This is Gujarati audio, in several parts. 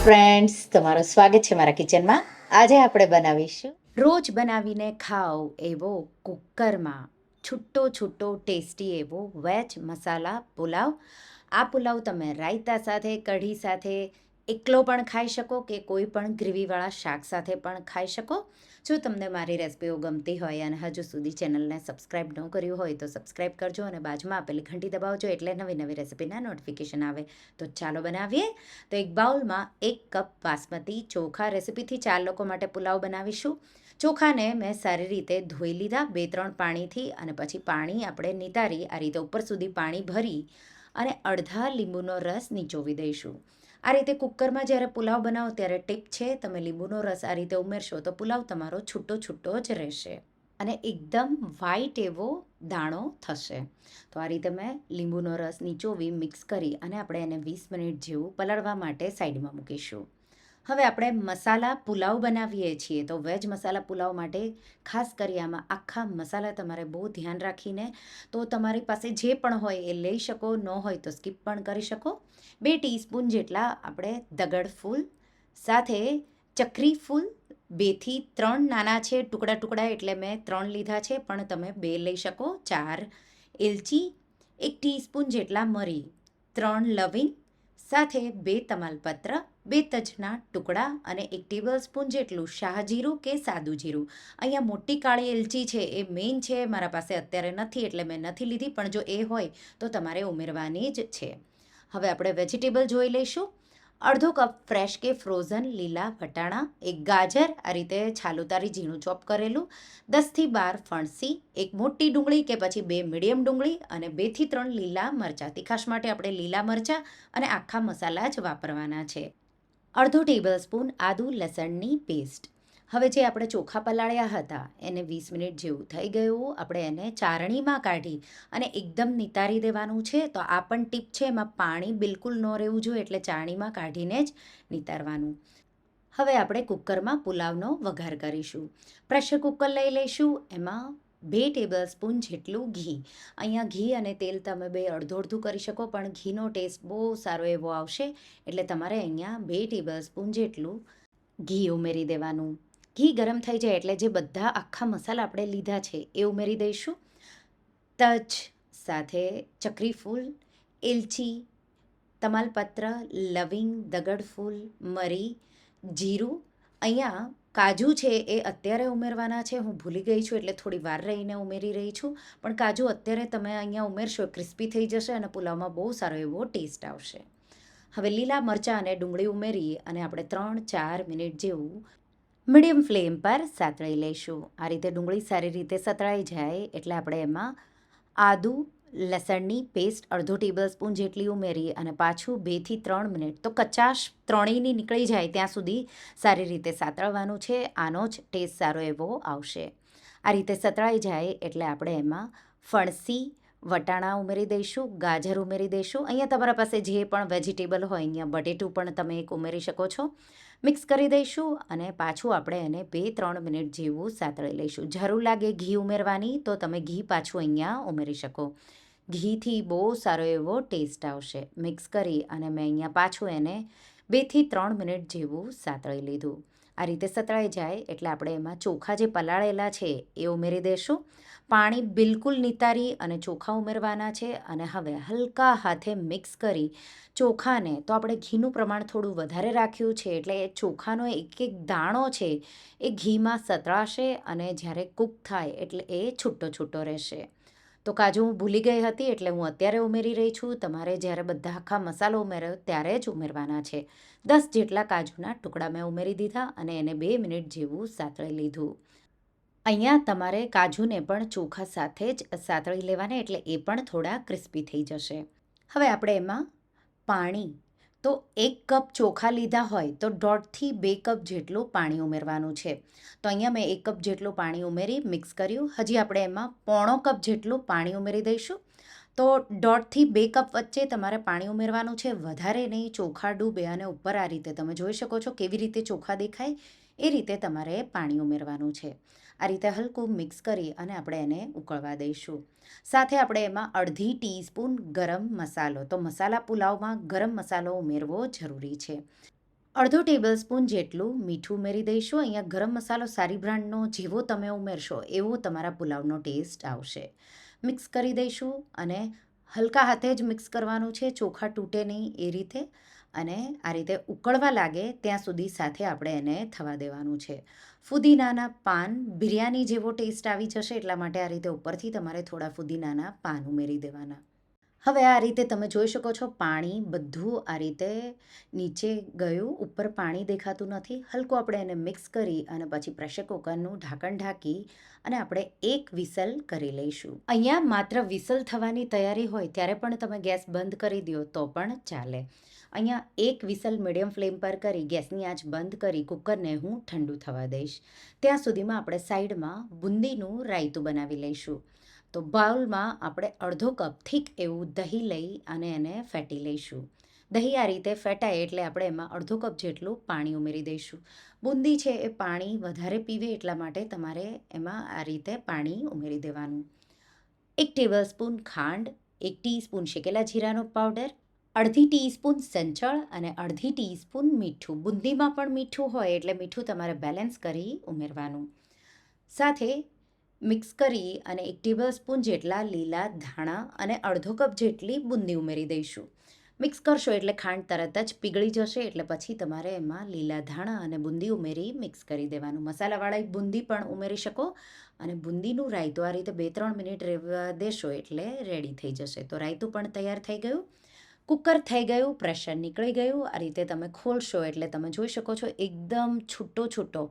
ફ્રેન્ડ્સ તમારું સ્વાગત છે મારા કિચનમાં આજે આપણે બનાવીશું રોજ બનાવીને ખાઓ એવો કુકરમાં. છૂટો છૂટો ટેસ્ટી એવો વેજ મસાલા પુલાવ. આ પુલાવ તમે રાયતા સાથે, કઢી સાથે એકલો પણ ખાઈ શકો કે કોઈ પણ ગ્રેવીવાળા શાક સાથે પણ ખાઈ શકો. જો તમને મારી રેસિપીઓ ગમતી હોય અને હજુ સુધી ચેનલને સબસ્ક્રાઈબ ન કર્યું હોય તો સબસ્ક્રાઈબ કરજો અને બાજુમાં આપેલી ઘંટી દબાવજો એટલે નવી નવી રેસિપીના નોટિફિકેશન આવે. તો ચાલો બનાવીએ. તો એક બાઉલમાં એક કપ બાસમતી ચોખા રેસિપીથી ચાર લોકો માટે પુલાવ બનાવીશું. ચોખાને મેં સારી રીતે ધોઈ લીધા બે ત્રણ પાણીથી અને પછી પાણી આપણે નિતારી આ રીતે ઉપર સુધી પાણી ભરી અને અડધા લીંબુનો રસ નીચોવી દઈશું. આ રીતે કુકરમાં જ્યારે પુલાવ બનાવો ત્યારે ટીપ છે, તમે લીંબુનો રસ આ રીતે ઉમેરશો તો પુલાવ તમારો છૂટો છૂટો જ રહેશે અને એકદમ વ્હાઈટ એવો દાણો થશે. તો આ રીતે મેં લીંબુનો રસ નીચોવી મિક્સ કરી અને આપણે એને વીસ મિનિટ જેવું પલાળવા માટે સાઈડમાં મૂકીશું. હવે આપણે મસાલા પુલાવ બનાવીએ છીએ. તો વેજ મસાલા પુલાવ માટે ખાસ કરી આમાં આખા મસાલા તમારે બહુ ધ્યાન રાખીને તો તમારી પાસે જે પણ હોય એ લઈ શકો, ન હોય તો સ્કીપ પણ કરી શકો. બે ટીસ્પૂન જેટલા આપણે દગડ ફૂલ, સાથે ચક્રી ફૂલ, બેથી ત્રણ નાના છે, ટુકડા ટુકડા એટલે મેં ત્રણ લીધા છે, પણ તમે બે લઈ શકો. ચાર એલચી, એક ટીસ્પૂન જેટલા મરી, ત્રણ લવિંગ, સાથે બે તમાલપત્ર બે તજના ટુકડા અને એક ટેબલ સ્પૂન જેટલું શાહજીરું કે સાદું જીરું અહીંયા મોટી કાળી એલચી છે, એ મેઇન છે, મારા પાસે અત્યારે નથી એટલે મેં નથી લીધી, પણ જો એ હોય તો તમારે ઉમેરવાની જ છે. હવે આપણે વેજીટેબલ જોઈ લઈશું. અડધો કપ ફ્રેશ કે ફ્રોઝન લીલા વટાણા, એક ગાજર, આ રીતે છાલુતારી ઝીણું ચોપ કરેલું, દસથી બાર ફણસી, એક મોટી ડુંગળી કે પછી બે મીડિયમ ડુંગળી અને બેથી ત્રણ લીલા મરચાં. તીખાશ માટે આપણે લીલા મરચાં અને આખા મસાલા જ વાપરવાના છે. અડધો ટેબલ સ્પૂન આદુ લસણની પેસ્ટ હવે જે આપણે ચોખા પલાળ્યા હતા, એને વીસ મિનિટ જેવું થઈ ગયું, આપણે એને ચારણીમાં કાઢી અને એકદમ નિતારી દેવાનું છે, તો આ પણ ટીપ છે, એમાં પાણી બિલકુલ ન રહેવું જોઈએ, એટલે ચારણીમાં કાઢીને જ નિતારવાનું. હવે આપણે કુકરમાં પુલાવનો વઘાર કરીશું. પ્રેશર કુકર લઈ લઈશું, એમાં બે ટેબલ સ્પૂન જેટલું ઘી. અહીંયા ઘી અને તેલ તમે બે અડધું અડધું કરી શકો, પણ ઘીનો ટેસ્ટ બહુ સારો એવો આવશે. એટલે તમારે અહીંયા બે ટેબલ સ્પૂન જેટલું ઘી ઉમેરી દેવાનું. ઘી ગરમ થઈ જાય એટલે જે બધા આખા મસાલા આપણે લીધા છે એ ઉમેરી દઈશું. તજ સાથે ચક્રી ફૂલ એલચી તમાલપત્ર, લવિંગ દગડ ફૂલ મરી, જીરું. અહીંયા કાજુ છે એ અત્યારે ઉમેરવાના છે, હું ભૂલી ગઈ છું એટલે થોડી વાર રહીને ઉમેરી રહી છું. પણ કાજુ અત્યારે તમે અહીંયા ઉમેરશો, ક્રિસ્પી થઈ જશે અને પુલાવમાં બહુ સારો એવો ટેસ્ટ આવશે. હવે લીલા મરચાં અને ડુંગળી ઉમેરી અને આપણે ત્રણ ચાર મિનિટ જેવું મીડિયમ ફ્લેમ પર સાતળી લઈશું. આ રીતે ડુંગળી સારી રીતે સતળાઈ જાય એટલે આપણે એમાં આદુ લસણની પેસ્ટ અડધો ટેબલ સ્પૂન જેટલી ઉમેરી અને પાછું બેથી ત્રણ મિનિટ તો કચાશ ત્રણેયની નીકળી જાય ત્યાં સુધી સારી રીતે સાતળવાનું છે. આનો જ ટેસ્ટ સારો એવો આવશે. આ રીતે સતળાઈ જાય એટલે આપણે એમાં ફણસી, વટાણા ઉમેરી દઈશું, ગાજર ઉમેરી દઈશું. અહીંયા તમારા પાસે જે પણ વેજીટેબલ હોય, અહીંયા બટેટું પણ તમે એક ઉમેરી શકો છો. મિક્સ કરી દઈશું અને પાછું આપણે એને બે ત્રણ મિનિટ જેવું સાતળી લઈશું. જરૂર લાગે ઘી ઉમેરવાની તો તમે ઘી પાછું અહીંયા ઉમેરી શકો. ઘીથી બહુ સારો એવો ટેસ્ટ આવશે. મિક્સ કરી અને મેં અહીંયા પાછું એને બેથી ત્રણ મિનિટ જેવું સાતળી લીધું. આ રીતે સતળાઈ જાય એટલે આપણે એમાં ચોખા જે પલાળેલા છે એ ઉમેરી દઈશું પાણી બિલકુલ નિતારી અને ચોખા ઉમેરવાના છે અને હવે હલકા હાથે મિક્સ કરી ચોખાને, તો આપણે ઘીનું પ્રમાણ થોડું વધારે રાખ્યું છે એટલે એ ચોખાનો એક એક દાણો છે એ ઘીમાં સતળાશે અને જ્યારે કૂક થાય એટલે એ છૂટો છૂટો રહેશે. તો કાજુ હું ભૂલી ગઈ હતી એટલે હું અત્યારે ઉમેરી રહી છું. તમારે જ્યારે બધા આખા મસાલો ઉમેર્યો ત્યારે જ ઉમેરવાના છે. દસ જેટલા કાજુના ટુકડા મેં ઉમેરી દીધા અને એને બે મિનિટ જેવું સાતળી લીધું. અહીંયા તમારે કાજુને પણ ચોખા સાથે જ સાતળી લેવાના એટલે એ પણ થોડા ક્રિસ્પી થઈ જશે. હવે આપણે એમાં પાણી તો એક કપ ચોખા લીધા હોય તો દોઢથી બે કપ જેટલું પાણી ઉમેરવાનું છે. તો અહીંયા મેં એક કપ જેટલું પાણી ઉમેરી મિક્સ કર્યું. હજી આપણે એમાં પોણો કપ જેટલું પાણી ઉમેરી દઈશું. તો દોઢથી બે કપ વચ્ચે તમારે પાણી ઉમેરવાનું છે. વધારે નહીં, ચોખા ડૂબે અને ઉપર આ રીતે તમે જોઈ શકો છો કેવી રીતે ચોખા દેખાય. એ રીતે તમારે પાણી ઉમેરવાનું છે. આ રીતે હલકું મિક્સ કરી અને આપણે એને ઉકળવા દઈશું. સાથે આપણે એમાં અડધી ટીસ્પૂન ગરમ મસાલો, તો મસાલા પુલાવમાં ગરમ મસાલો ઉમેરવો જરૂરી છે. અડધો ટેબલ સ્પૂન જેટલું મીઠું ઉમેરી દઈશું. અહીંયા ગરમ મસાલો સારી બ્રાન્ડનો જેવો તમે ઉમેરશો એવો તમારા પુલાવનો ટેસ્ટ આવશે. મિક્સ કરી દઈશું અને હલકા હાથે જ મિક્સ કરવાનું છે. ચોખા તૂટે નહીં એ રીતે. અને આ રીતે ઉકળવા લાગે ત્યાં સુધી સાથે આપણે એને થવા દેવાનું છે. ફુદીનાના પાન બિરયાની જેવો ટેસ્ટ આવી જશે એટલા માટે આ રીતે ઉપરથી તમારે થોડા ફુદીનાના પાન ઉમેરી દેવાના. હવે આ રીતે તમે જોઈ શકો છો પાણી બધું આ રીતે નીચે ગયું, ઉપર પાણી દેખાતું નથી. હલકું આપણે એને મિક્સ કરી અને પછી પ્રેશર કુકરનું ઢાંકણ ઢાંકી અને આપણે એક વિસલ કરી લઈશું. અહીંયા માત્ર વિસલ થવાની તૈયારી હોય, ત્યારે પણ તમે ગેસ બંધ કરી દો તો પણ ચાલે. અહીંયા એક વિસલ મીડિયમ ફ્લેમ પર કરી ગેસની આંચ બંધ કરી કુકરને હું ઠંડુ થવા દઈશ. ત્યાં સુધીમાં આપણે સાઈડમાં બુંદીનું રાયતું બનાવી લઈશું. તો બાઉલમાં આપણે અડધો કપ થીક એવું દહીં લઈ અને એને ફેટી લઈશું. દહીં આ રીતે ફેટાય એટલે આપણે એમાં અડધો કપ જેટલું પાણી ઉમેરી દઈશું. બુંદી છે એ પાણી વધારે પીવે એટલા માટે તમારે એમાં આ રીતે પાણી ઉમેરી દેવાનું. એક ટેબલ સ્પૂન ખાંડ, એક ટીસ્પૂન શેકેલા જીરાનો પાવડર અડધી ટીસ્પૂન સંચળ અને અડધી ટીસ્પૂન મીઠું. બુંદીમાં પણ મીઠું હોય એટલે મીઠું તમારે બેલેન્સ કરી ઉમેરવાનું. સાથે મિક્સ કરી અને એક ટેબલ સ્પૂન જેટલા લીલા ધાણા અને અડધો કપ જેટલી બુંદી ઉમેરી દઈશું. મિક્સ કરશો એટલે ખાંડ તરત જ પીગળી જશે એટલે પછી તમારે એમાં લીલા ધાણા અને બુંદી ઉમેરી મિક્સ કરી દેવાનું. મસાલાવાળા બુંદી પણ ઉમેરી શકો અને બુંદીનું રાયતું આ રીતે બે ત્રણ મિનિટ રહેવા દેશો એટલે રેડી થઈ જશે. તો રાયતું પણ તૈયાર થઈ ગયું. કુકર થઈ ગયું પ્રેશર નીકળી ગયું. આ રીતે તમે ખોલશો એટલે તમે જોઈ શકો છો એકદમ છૂટો છૂટો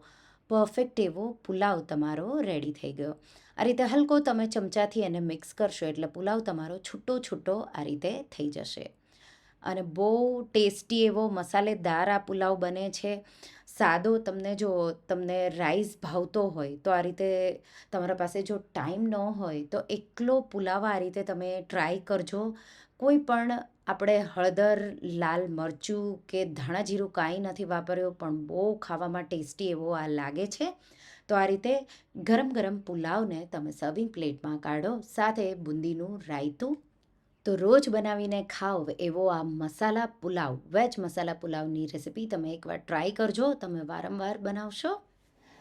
પરફેક્ટ એવો પુલાવ તમારો રેડી થઈ ગયો. આ રીતે હલકો તમે ચમચાથી એને મિક્સ કરશો એટલે પુલાવ તમારો છૂટો છૂટો આ રીતે થઈ જશે. અને બહુ ટેસ્ટી એવો મસાલેદાર આ પુલાવ બને છે. સાદો તમને જો તમને રાઈસ ભાવતો હોય તો આ રીતે તમારા પાસે જો ટાઈમ ન હોય તો એકલો પુલાવ આ રીતે તમે ટ્રાય કરજો. કોઈ પણ આપણે હળદર, લાલ મરચું કે ધાણા જીરું કાંઈ નથી વાપર્યો, પણ બહુ ખાવામાં ટેસ્ટી એવો આ લાગે છે, તો આ રીતે ગરમ ગરમ પુલાવને તમે સર્વિંગ પ્લેટમાં કાઢો, સાથે બુંદીનું રાયતું. તો રોજ બનાવીને ખાઓ એવો આ મસાલા પુલાવ, વેજ મસાલા પુલાવની રેસિપી તમે એકવાર ટ્રાય કરજો, તમે વારંવાર બનાવશો.